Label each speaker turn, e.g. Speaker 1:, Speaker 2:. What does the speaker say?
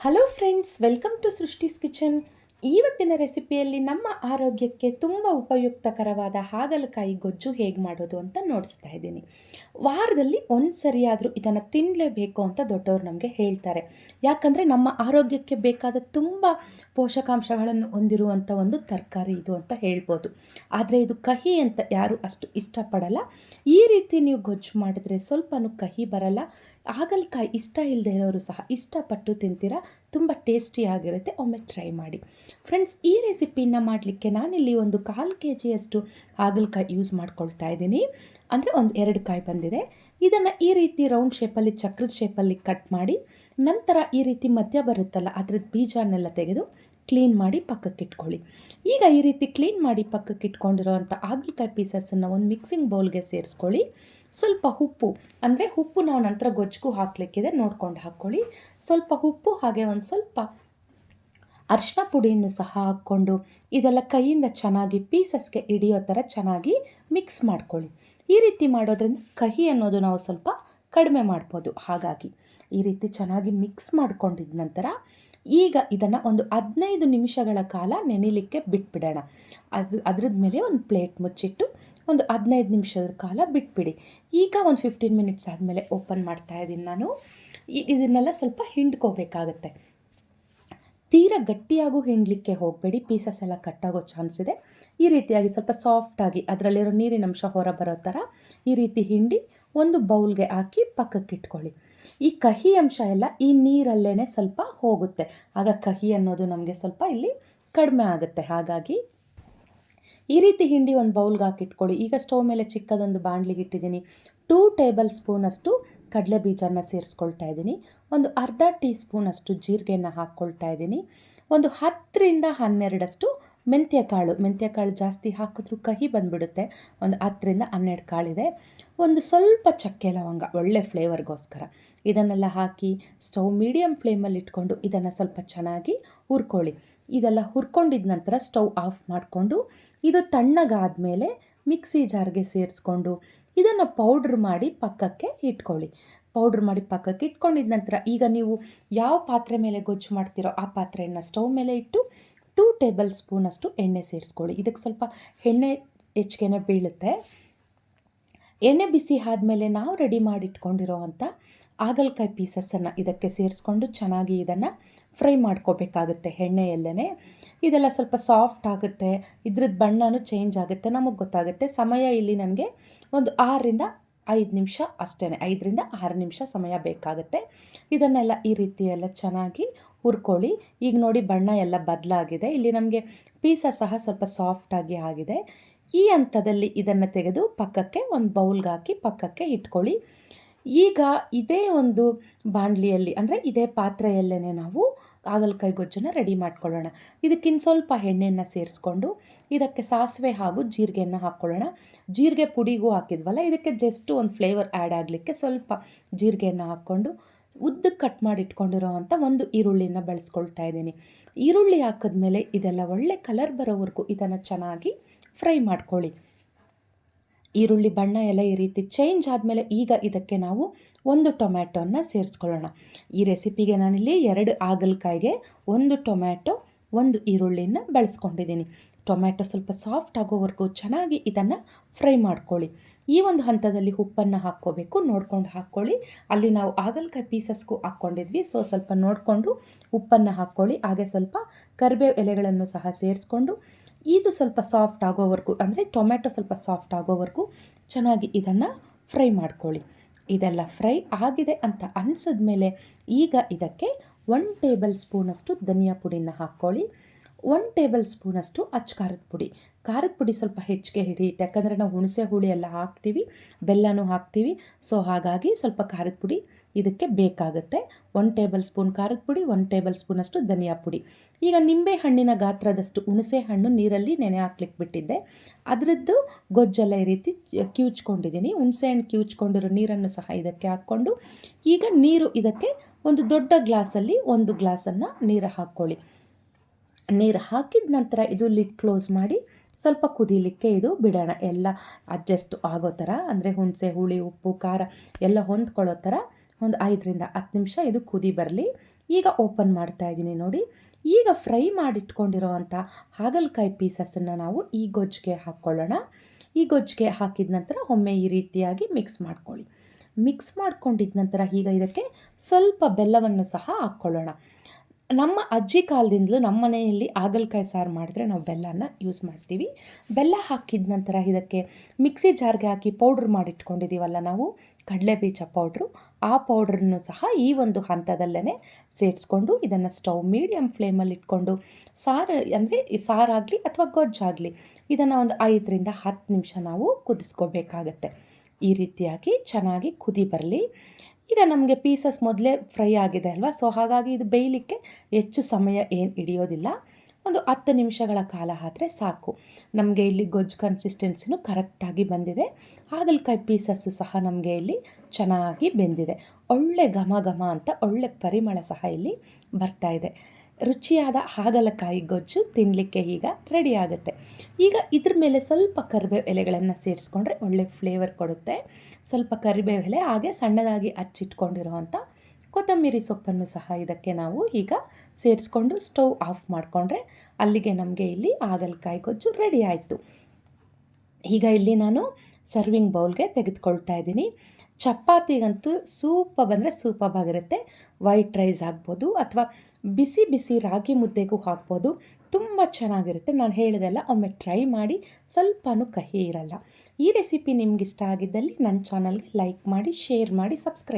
Speaker 1: Hello friends welcome to Srishti's kitchen ಇವತ್ತಿನ ರೆಸಿಪಿಯಲ್ಲಿ ನಮ್ಮ ಆರೋಗ್ಯಕ್ಕೆ ತುಂಬ ಉಪಯುಕ್ತಕರವಾದ ಹಾಗಲಕಾಯಿ ಗೊಜ್ಜು ಹೇಗೆ ಮಾಡೋದು ಅಂತ ನೋಡಿಸ್ತಾ ಇದ್ದೀನಿ. ವಾರದಲ್ಲಿ ಒಂದು ಸರಿಯಾದರೂ ಇದನ್ನು ತಿನ್ನಲೇಬೇಕು ಅಂತ ದೊಡ್ಡವರು ನಮಗೆ ಹೇಳ್ತಾರೆ. ಯಾಕಂದರೆ ನಮ್ಮ ಆರೋಗ್ಯಕ್ಕೆ ಬೇಕಾದ ತುಂಬ ಪೋಷಕಾಂಶಗಳನ್ನು ಹೊಂದಿರುವಂಥ ಒಂದು ತರಕಾರಿ ಇದು ಅಂತ ಹೇಳ್ಬೋದು. ಆದರೆ ಇದು ಕಹಿ ಅಂತ ಯಾರು ಅಷ್ಟು ಇಷ್ಟಪಡಲ್ಲ. ಈ ರೀತಿ ನೀವು ಗೊಜ್ಜು ಮಾಡಿದ್ರೆ ಸ್ವಲ್ಪನೂ ಕಹಿ ಬರಲ್ಲ. ಹಾಗಲಕಾಯಿ ಇಷ್ಟ ಇಲ್ಲದೆ ಇರೋರು ಸಹ ಇಷ್ಟಪಟ್ಟು ತಿಂತೀರಾ. ತುಂಬ ಟೇಸ್ಟಿಯಾಗಿರುತ್ತೆ ಒಮ್ಮೆ ಟ್ರೈ ಮಾಡಿ. ಫ್ರೆಂಡ್ಸ್ ಈ ರೆಸಿಪಿನ ಮಾಡಲಿಕ್ಕೆ ನಾನಿಲ್ಲಿ ಒಂದು ಕಾಲು ಕೆ ಜಿಯಷ್ಟು ಹಾಗಲಕಾಯಿ ಯೂಸ್ ಮಾಡ್ಕೊಳ್ತಾ ಇದ್ದೀನಿ. ಅಂದರೆ ಒಂದು ಎರಡು ಕಾಯಿ ಬಂದಿದೆ. ಇದನ್ನು ಈ ರೀತಿ ರೌಂಡ್ ಶೇಪಲ್ಲಿ ಚಕ್ರದ ಶೇಪಲ್ಲಿ ಕಟ್ ಮಾಡಿ, ನಂತರ ಈ ರೀತಿ ಮಧ್ಯ ಬರುತ್ತಲ್ಲ ಅದ್ರದ್ದು ಬೀಜನೆಲ್ಲ ತೆಗೆದು ಕ್ಲೀನ್ ಮಾಡಿ ಪಕ್ಕಕ್ಕೆ ಇಟ್ಕೊಳ್ಳಿ. ಈಗ ಈ ರೀತಿ ಕ್ಲೀನ್ ಮಾಡಿ ಪಕ್ಕಕ್ಕೆ ಇಟ್ಕೊಂಡಿರೋವಂಥ ಹಾಗಲಕಾಯಿ ಪೀಸಸನ್ನು ಒಂದು ಮಿಕ್ಸಿಂಗ್ ಬೌಲ್ಗೆ ಸೇರಿಸ್ಕೊಳ್ಳಿ. ಸ್ವಲ್ಪ ಉಪ್ಪು, ಅಂದರೆ ಉಪ್ಪು ನಾವು ನಂತರ ಗೊಜ್ಜಿಗೂ ಹಾಕಲಿಕ್ಕಿದೆ, ನೋಡ್ಕೊಂಡು ಹಾಕ್ಕೊಳ್ಳಿ. ಸ್ವಲ್ಪ ಉಪ್ಪು, ಹಾಗೆ ಒಂದು ಸ್ವಲ್ಪ ಅರಿಶಿನ ಪುಡಿಯನ್ನು ಸಹ ಹಾಕ್ಕೊಂಡು ಇದೆಲ್ಲ ಕೈಯಿಂದ ಚೆನ್ನಾಗಿ ಪೀಸಸ್ಗೆ ಹಿಡಿಯೋ ಥರ ಚೆನ್ನಾಗಿ ಮಿಕ್ಸ್ ಮಾಡ್ಕೊಳ್ಳಿ. ಈ ರೀತಿ ಮಾಡೋದ್ರಿಂದ ಕಹಿ ಅನ್ನೋದು ನಾವು ಸ್ವಲ್ಪ ಕಡಿಮೆ ಮಾಡ್ಬೋದು. ಹಾಗಾಗಿ ಈ ರೀತಿ ಚೆನ್ನಾಗಿ ಮಿಕ್ಸ್ ಮಾಡ್ಕೊಂಡಿದ ನಂತರ ಈಗ ಇದನ್ನು ಒಂದು ಹದಿನೈದು ನಿಮಿಷಗಳ ಕಾಲ ನೆನಿಲಿಕ್ಕೆ ಬಿಟ್ಬಿಡೋಣ. ಅದು ಅದ್ರದ್ದು ಮೇಲೆ ಒಂದು ಪ್ಲೇಟ್ ಮುಚ್ಚಿಟ್ಟು ಒಂದು ಹದಿನೈದು ನಿಮಿಷದ ಕಾಲ ಬಿಟ್ಬಿಡಿ. ಈಗ ಒಂದು ಫಿಫ್ಟೀನ್ ಮಿನಿಟ್ಸ್ ಆದಮೇಲೆ ಓಪನ್ ಮಾಡ್ತಾ ಇದ್ದೀನಿ ನಾನು. ಇದನ್ನೆಲ್ಲ ಸ್ವಲ್ಪ ಹಿಂಡ್ಕೋಬೇಕಾಗತ್ತೆ. ತೀರ ಗಟ್ಟಿಯಾಗೂ ಹಿಂಡಲಿಕ್ಕೆ ಹೋಗಬೇಡಿ. ಪೀಸಸ್ ಎಲ್ಲ ಕಟ್ಟಾಗೋ ಚಾನ್ಸ್ ಇದೆ. ಈ ರೀತಿಯಾಗಿ ಸ್ವಲ್ಪ ಸಾಫ್ಟಾಗಿ ಅದರಲ್ಲಿರೋ ನೀರಿನ ಅಂಶ ಹೊರ ಬರೋ ಥರ ಈ ರೀತಿ ಹಿಂಡಿ ಒಂದು ಬೌಲ್ಗೆ ಹಾಕಿ ಪಕ್ಕಕ್ಕೆ ಇಟ್ಕೊಳ್ಳಿ. ಈ ಕಹಿ ಅಂಶ ಎಲ್ಲ ಈ ನೀರಲ್ಲೇ ಸ್ವಲ್ಪ ಹೋಗುತ್ತೆ. ಆಗ ಕಹಿ ಅನ್ನೋದು ನಮಗೆ ಸ್ವಲ್ಪ ಇಲ್ಲಿ ಕಡಿಮೆ ಆಗುತ್ತೆ. ಹಾಗಾಗಿ ಈ ರೀತಿ ಹಿಂಡಿ ಒಂದು ಬೌಲ್ಗೆ ಹಾಕಿಟ್ಕೊಳ್ಳಿ. ಈಗ ಸ್ಟವ್ ಮೇಲೆ ಚಿಕ್ಕದೊಂದು ಬಾಣಲಿಗೆ ಇಟ್ಟಿದ್ದೀನಿ. ಟೂ ಟೇಬಲ್ ಸ್ಪೂನಷ್ಟು ಕಡಲೆ ಬೀಜನ ಸೇರಿಸ್ಕೊಳ್ತಾ ಇದ್ದೀನಿ. ಒಂದು ಅರ್ಧ ಟೀ ಸ್ಪೂನಷ್ಟು ಜೀರಿಗೆಯನ್ನು ಹಾಕ್ಕೊಳ್ತಾ ಇದ್ದೀನಿ. ಒಂದು ಹತ್ತರಿಂದ ಹನ್ನೆರಡಷ್ಟು ಮೆಂತ್ಯ ಕಾಳು ಮೆಂತ್ಯ ಕಾಳು ಜಾಸ್ತಿ ಹಾಕಿದ್ರೂ ಕಹಿ ಬಂದುಬಿಡುತ್ತೆ. ಒಂದು ಹತ್ತರಿಂದ ಹನ್ನೆರಡು ಕಾಳಿದೆ. ಒಂದು ಸ್ವಲ್ಪ ಚಕ್ಕೆ ಲವಂಗ, ಒಳ್ಳೆ ಫ್ಲೇವರ್ಗೋಸ್ಕರ. ಇದನ್ನೆಲ್ಲ ಹಾಕಿ ಸ್ಟವ್ ಮೀಡಿಯಮ್ ಫ್ಲೇಮಲ್ಲಿ ಇಟ್ಕೊಂಡು ಇದನ್ನು ಸ್ವಲ್ಪ ಚೆನ್ನಾಗಿ ಹುರ್ಕೊಳ್ಳಿ. ಇದೆಲ್ಲ ಹುರ್ಕೊಂಡಿದ ನಂತರ ಸ್ಟವ್ ಆಫ್ ಮಾಡಿಕೊಂಡು ಇದು ತಣ್ಣಗಾದ ಮೇಲೆ ಮಿಕ್ಸಿ ಜಾರ್ಗೆ ಸೇರಿಸ್ಕೊಂಡು ಇದನ್ನು ಪೌಡ್ರ್ ಮಾಡಿ ಪಕ್ಕಕ್ಕೆ ಇಟ್ಕೊಳ್ಳಿ. ಪೌಡ್ರ್ ಮಾಡಿ ಪಕ್ಕಕ್ಕೆ ಇಟ್ಕೊಂಡಿದ ನಂತರ ಈಗ ನೀವು ಯಾವ ಪಾತ್ರೆ ಮೇಲೆ ಗೊಜ್ಜು ಮಾಡ್ತೀರೋ ಆ ಪಾತ್ರೆಯನ್ನು ಸ್ಟವ್ ಮೇಲೆ ಇಟ್ಟು ಟೂ ಟೇಬಲ್ ಸ್ಪೂನಷ್ಟು ಎಣ್ಣೆ ಸೇರಿಸ್ಕೊಳ್ಳಿ. ಇದಕ್ಕೆ ಸ್ವಲ್ಪ ಎಣ್ಣೆ ಹೆಚ್ಚಿಗೆನೇ ಬೀಳುತ್ತೆ. ಎಣ್ಣೆ ಬಿಸಿ ಆದಮೇಲೆ ನಾವು ರೆಡಿ ಮಾಡಿಟ್ಕೊಂಡಿರೋ ಅಂಥ ಹಾಗಲಕಾಯಿ ಪೀಸಸ್ಸನ್ನು ಇದಕ್ಕೆ ಸೇರಿಸ್ಕೊಂಡು ಚೆನ್ನಾಗಿ ಇದನ್ನು ಫ್ರೈ ಮಾಡ್ಕೋಬೇಕಾಗುತ್ತೆ ಎಣ್ಣೆಯಲ್ಲೇ ಇದೆಲ್ಲ ಸ್ವಲ್ಪ ಸಾಫ್ಟ್ ಆಗುತ್ತೆ ಇದ್ರದ್ದು ಬಣ್ಣನೂ ಚೇಂಜ್ ಆಗುತ್ತೆ, ನಮಗೆ ಗೊತ್ತಾಗುತ್ತೆ. ಸಮಯ ಇಲ್ಲಿ ನನಗೆ ಒಂದು ಆರರಿಂದ ಐದು ನಿಮಿಷ ಅಷ್ಟೇ ಐದರಿಂದ ಆರು ನಿಮಿಷ ಸಮಯ ಬೇಕಾಗುತ್ತೆ. ಇದನ್ನೆಲ್ಲ ಈ ರೀತಿ ಎಲ್ಲ ಚೆನ್ನಾಗಿ ಹುರ್ಕೊಳ್ಳಿ. ಈಗ ನೋಡಿ ಬಣ್ಣ ಎಲ್ಲ ಬದಲಾಗಿದೆ. ಇಲ್ಲಿ ನಮಗೆ ಪೀಸ ಸಹ ಸ್ವಲ್ಪ ಸಾಫ್ಟಾಗಿ ಆಗಿದೆ. ಈ ಹಂತದಲ್ಲಿ ಇದನ್ನು ತೆಗೆದು ಪಕ್ಕಕ್ಕೆ ಒಂದು ಬೌಲ್ಗೆ ಹಾಕಿ ಪಕ್ಕಕ್ಕೆ ಇಟ್ಕೊಳ್ಳಿ. ಈಗ ಇದೇ ಒಂದು ಬಾಣಲಿಯಲ್ಲಿ, ಅಂದರೆ ಇದೇ ಪಾತ್ರೆಯಲ್ಲೇ ನಾವು ಹಾಗಲಕಾಯಿ ಗೊಜ್ಜನ್ನು ರೆಡಿ ಮಾಡ್ಕೊಳ್ಳೋಣ. ಇದಕ್ಕಿನ್ನು ಸ್ವಲ್ಪ ಎಣ್ಣೆಯನ್ನು ಸೇರಿಸ್ಕೊಂಡು ಇದಕ್ಕೆ ಸಾಸಿವೆ ಹಾಗೂ ಜೀರಿಗೆಯನ್ನು ಹಾಕ್ಕೊಳ್ಳೋಣ. ಜೀರಿಗೆ ಪುಡಿಗೂ ಹಾಕಿದ್ವಲ್ಲ, ಇದಕ್ಕೆ ಜಸ್ಟ್ ಒಂದು ಫ್ಲೇವರ್ ಆ್ಯಡ್ ಆಗಲಿಕ್ಕೆ ಸ್ವಲ್ಪ ಜೀರಿಗೆಯನ್ನು ಹಾಕ್ಕೊಂಡು ಉದ್ದಕ್ಕೆ ಕಟ್ ಮಾಡಿ ಇಟ್ಕೊಂಡಿರೋವಂಥ ಒಂದು ಈರುಳ್ಳಿನ ಬಳಸ್ಕೊಳ್ತಾ ಇದ್ದೀನಿ. ಈರುಳ್ಳಿ ಹಾಕಿದ್ಮೇಲೆ ಇದೆಲ್ಲ ಒಳ್ಳೆ ಕಲರ್ ಬರೋವರೆಗೂ ಇದನ್ನು ಚೆನ್ನಾಗಿ ಫ್ರೈ ಮಾಡ್ಕೊಳ್ಳಿ. ಈರುಳ್ಳಿ, ಬಣ್ಣ ಎಲ್ಲ ಈ ರೀತಿ ಚೇಂಜ್ ಆದಮೇಲೆ ಈಗ ಇದಕ್ಕೆ ನಾವು ಒಂದು ಟೊಮ್ಯಾಟೋನ ಸೇರಿಸ್ಕೊಳ್ಳೋಣ. ಈ ರೆಸಿಪಿಗೆ ನಾನಿಲ್ಲಿ ಎರಡು ಹಾಗಲಕಾಯಿಗೆ ಒಂದು ಟೊಮ್ಯಾಟೊ ಒಂದು ಈರುಳ್ಳಿನ ಬಳಸ್ಕೊಂಡಿದ್ದೀನಿ. ಟೊಮ್ಯಾಟೊ ಸ್ವಲ್ಪ ಸಾಫ್ಟ್ ಆಗೋವರೆಗೂ ಚೆನ್ನಾಗಿ ಇದನ್ನು ಫ್ರೈ ಮಾಡ್ಕೊಳ್ಳಿ. ಈ ಒಂದು ಹಂತದಲ್ಲಿ ಉಪ್ಪನ್ನು ಹಾಕ್ಕೋಬೇಕು, ನೋಡ್ಕೊಂಡು ಹಾಕ್ಕೊಳ್ಳಿ. ಅಲ್ಲಿ ನಾವು ಹಾಗಲಕಾಯಿ ಪೀಸಸ್ಗೂ ಹಾಕ್ಕೊಂಡಿದ್ವಿ ಸೊ ಸ್ವಲ್ಪ ನೋಡಿಕೊಂಡು ಉಪ್ಪನ್ನು ಹಾಕ್ಕೊಳ್ಳಿ. ಹಾಗೆ ಸ್ವಲ್ಪ ಕರಿಬೇವು ಎಲೆಗಳನ್ನು ಸಹ ಸೇರಿಸ್ಕೊಂಡು ಇದು ಸ್ವಲ್ಪ ಸಾಫ್ಟ್ ಆಗೋವರೆಗೂ, ಅಂದರೆ ಟೊಮೆಟೊ ಸ್ವಲ್ಪ ಸಾಫ್ಟ್ ಆಗೋವರೆಗೂ ಚೆನ್ನಾಗಿ ಇದನ್ನು ಫ್ರೈ ಮಾಡ್ಕೊಳ್ಳಿ. ಇದೆಲ್ಲ ಫ್ರೈ ಆಗಿದೆ ಅಂತ ಅನಿಸಿದ್ಮೇಲೆ ಈಗ ಇದಕ್ಕೆ ಒನ್ ಟೇಬಲ್ ಸ್ಪೂನಷ್ಟು ಧನಿಯಾ ಪುಡಿನ ಹಾಕ್ಕೊಳ್ಳಿ. ಒನ್ ಟೇಬಲ್ ಸ್ಪೂನಷ್ಟು ಅಚ್ಚಕಾರದ ಪುಡಿ. ಖಾರದ ಪುಡಿ ಸ್ವಲ್ಪ ಹೆಚ್ಚಿಗೆ ಹಿಡಿಯುತ್ತೆ ಯಾಕಂದರೆ ನಾವು ಹುಣಸೆ ಹುಳಿ ಎಲ್ಲ ಹಾಕ್ತೀವಿ, ಬೆಲ್ಲನೂ ಹಾಕ್ತೀವಿ. ಸೊ ಹಾಗಾಗಿ ಸ್ವಲ್ಪ ಖಾರದ ಪುಡಿ ಇದಕ್ಕೆ ಬೇಕಾಗುತ್ತೆ. ಒನ್ ಟೇಬಲ್ ಸ್ಪೂನ್ ಖಾರದ ಪುಡಿ ಒನ್ ಟೇಬಲ್ ಸ್ಪೂನಷ್ಟು ಧನಿಯಾ ಪುಡಿ. ಈಗ ನಿಂಬೆ ಹಣ್ಣಿನ ಗಾತ್ರದಷ್ಟು ಹುಣಸೆ ಹಣ್ಣು ನೀರಲ್ಲಿ ನೆನೆ ಹಾಕ್ಲಿಕ್ಕೆ ಬಿಟ್ಟಿದ್ದೆ. ಅದರದ್ದು ಗೊಜ್ಜೆಲ್ಲ ಈ ರೀತಿ ಕಿವುಚ್ಕೊಂಡಿದ್ದೀನಿ ಹುಣಸೆ ಹಣ್ಣು ಕಿವುಚ್ಕೊಂಡಿರೋ ನೀರನ್ನು ಸಹ ಇದಕ್ಕೆ ಹಾಕ್ಕೊಂಡು, ಈಗ ನೀರು ಇದಕ್ಕೆ ಒಂದು ದೊಡ್ಡ ಗ್ಲಾಸಲ್ಲಿ ಒಂದು ಗ್ಲಾಸನ್ನು ನೀರು ಹಾಕ್ಕೊಳ್ಳಿ. ನೀರು ಹಾಕಿದ ನಂತರ ಇದು ಲಿಡ್ ಕ್ಲೋಸ್ ಮಾಡಿ ಸ್ವಲ್ಪ ಕುದೀಲಿಕ್ಕೆ ಇದು ಬಿಡೋಣ. ಎಲ್ಲ ಅಡ್ಜಸ್ಟ್ ಆಗೋ ಥರ, ಅಂದರೆ ಹುಣಸೆ, ಹುಳಿ, ಉಪ್ಪು, ಖಾರ ಎಲ್ಲ ಹೊಂದ್ಕೊಳ್ಳೋ ಥರ ಒಂದು ಐದರಿಂದ ಹತ್ತು ನಿಮಿಷ ಇದು ಕುದಿ ಬರಲಿ. ಈಗ ಓಪನ್ ಮಾಡ್ತಾ ಇದ್ದೀನಿ ನೋಡಿ. ಈಗ ಫ್ರೈ ಮಾಡಿಟ್ಕೊಂಡಿರೋವಂಥ ಹಾಗಲಕಾಯಿ ಪೀಸಸನ್ನು ನಾವು ಈ ಗೊಜ್ಜಿಗೆ ಹಾಕ್ಕೊಳ್ಳೋಣ. ಈ ಗೊಜ್ಜಿಗೆ ಹಾಕಿದ ನಂತರ ಒಮ್ಮೆ ಈ ರೀತಿಯಾಗಿ ಮಿಕ್ಸ್ ಮಾಡ್ಕೊಳ್ಳಿ. ಮಿಕ್ಸ್ ಮಾಡ್ಕೊಂಡಿದ್ದ ನಂತರ ಈಗ ಇದಕ್ಕೆ ಸ್ವಲ್ಪ ಬೆಲ್ಲವನ್ನು ಸಹ ಹಾಕ್ಕೊಳ್ಳೋಣ. ನಮ್ಮ ಅಜ್ಜಿ ಕಾಲದಿಂದಲೂ ನಮ್ಮ ಮನೆಯಲ್ಲಿ ಹಾಗಲಕಾಯಿ ಸಾರು ಮಾಡಿದ್ರೆ ನಾವು ಬೆಲ್ಲನ ಯೂಸ್ ಮಾಡ್ತೀವಿ. ಬೆಲ್ಲ ಹಾಕಿದ ನಂತರ ಇದಕ್ಕೆ ಮಿಕ್ಸಿ ಜಾರ್ಗೆ ಹಾಕಿ ಪೌಡ್ರ್ ಮಾಡಿಟ್ಕೊಂಡಿದ್ದೀವಲ್ಲ ನಾವು ಕಡಲೆ ಬೀಜ ಪೌಡ್ರು ಆ ಪೌಡ್ರನ್ನು ಸಹ ಈ ಒಂದು ಹಂತದಲ್ಲೇ ಸೇರಿಸ್ಕೊಂಡು ಇದನ್ನು ಸ್ಟವ್ ಮೀಡಿಯಮ್ ಫ್ಲೇಮಲ್ಲಿ ಇಟ್ಕೊಂಡು ಸಾರು ಅಂದರೆ ಸಾರಾಗಲಿ ಅಥವಾ ಗೊಜ್ಜಾಗಲಿ ಇದನ್ನು ಒಂದು ಐದರಿಂದ ಹತ್ತು ನಿಮಿಷ ನಾವು ಕುದಿಸ್ಕೋಬೇಕಾಗತ್ತೆ. ಈ ರೀತಿಯಾಗಿ ಚೆನ್ನಾಗಿ ಕುದಿ ಬರಲಿ. ಈಗ ನಮಗೆ ಪೀಸಸ್ ಮೊದಲೇ ಫ್ರೈ ಆಗಿದೆ ಅಲ್ವಾ? ಸೊ ಹಾಗಾಗಿ ಇದು ಬೇಯಲಿಕ್ಕೆ ಹೆಚ್ಚು ಸಮಯ ಏನು ಹಿಡಿಯೋದಿಲ್ಲ. ಒಂದು ಹತ್ತು ನಿಮಿಷಗಳ ಕಾಲ ಆದರೆ ಸಾಕು. ನಮಗೆ ಇಲ್ಲಿ ಗೊಜ್ಜು ಕನ್ಸಿಸ್ಟೆನ್ಸಿನೂ ಕರೆಕ್ಟಾಗಿ ಬಂದಿದೆ. ಹಾಗಲಕಾಯಿ ಪೀಸಸ್ಸು ಸಹ ನಮಗೆ ಇಲ್ಲಿ ಚೆನ್ನಾಗಿ ಬೆಂದಿದೆ. ಒಳ್ಳೆ ಘಮ ಘಮ ಅಂತ ಒಳ್ಳೆ ಪರಿಮಳ ಸಹ ಇಲ್ಲಿ ಬರ್ತಾ ಇದೆ. ರುಚಿಯಾದ ಹಾಗಲಕಾಯಿ ಗೊಜ್ಜು ತಿನ್ನಲಿಕ್ಕೆ ಈಗ ರೆಡಿ ಆಗುತ್ತೆ. ಈಗ ಇದ್ರ ಮೇಲೆ ಸ್ವಲ್ಪ ಕರಿಬೇವು ಎಲೆಗಳನ್ನು ಸೇರಿಸ್ಕೊಂಡ್ರೆ ಒಳ್ಳೆ ಫ್ಲೇವರ್ ಕೊಡುತ್ತೆ. ಸ್ವಲ್ಪ ಕರಿಬೇವು ಎಲೆ ಹಾಗೆ ಸಣ್ಣದಾಗಿ ಹಚ್ಚಿಟ್ಕೊಂಡಿರೋವಂಥ ಕೊತ್ತಂಬರಿ ಸೊಪ್ಪನ್ನು ಸಹ ಇದಕ್ಕೆ ನಾವು ಈಗ ಸೇರಿಸ್ಕೊಂಡು ಸ್ಟವ್ ಆಫ್ ಮಾಡಿಕೊಂಡ್ರೆ ಅಲ್ಲಿಗೆ ನಮಗೆ ಇಲ್ಲಿ ಹಾಗಲಕಾಯಿ ಗೊಜ್ಜು ರೆಡಿ ಆಯಿತು. ಈಗ ಇಲ್ಲಿ ನಾನು ಸರ್ವಿಂಗ್ ಬೌಲ್ಗೆ ತೆಗೆದುಕೊಳ್ತಾ ಇದ್ದೀನಿ. ಚಪಾತಿಗಂತೂ ಸೂಪ ಬಂದರೆ ಆಗಿರುತ್ತೆ ವೈಟ್ ರೈಸ್ ಆಗ್ಬೋದು ಅಥವಾ ಬಿಸಿ ಬಿಸಿ ರಾಗಿ ಮುದ್ದೆಗೂ ಹಾಕ್ಬೋದು. ತುಂಬ ಚೆನ್ನಾಗಿರುತ್ತೆ. ನಾನು ಹೇಳಿದೆಲ್ಲ ಒಮ್ಮೆ ಟ್ರೈ ಮಾಡಿ ಸ್ವಲ್ಪನೂ ಕಹಿ ಇರಲ್ಲ. ಈ ರೆಸಿಪಿ ನಿಮ್ಗೆ ಇಷ್ಟ ಆಗಿದ್ದಲ್ಲಿ ನನ್ನ ಚಾನಲ್ಗೆ ಲೈಕ್ ಮಾಡಿ, ಶೇರ್ ಮಾಡಿ, ಸಬ್ಸ್ಕ್ರೈಬ್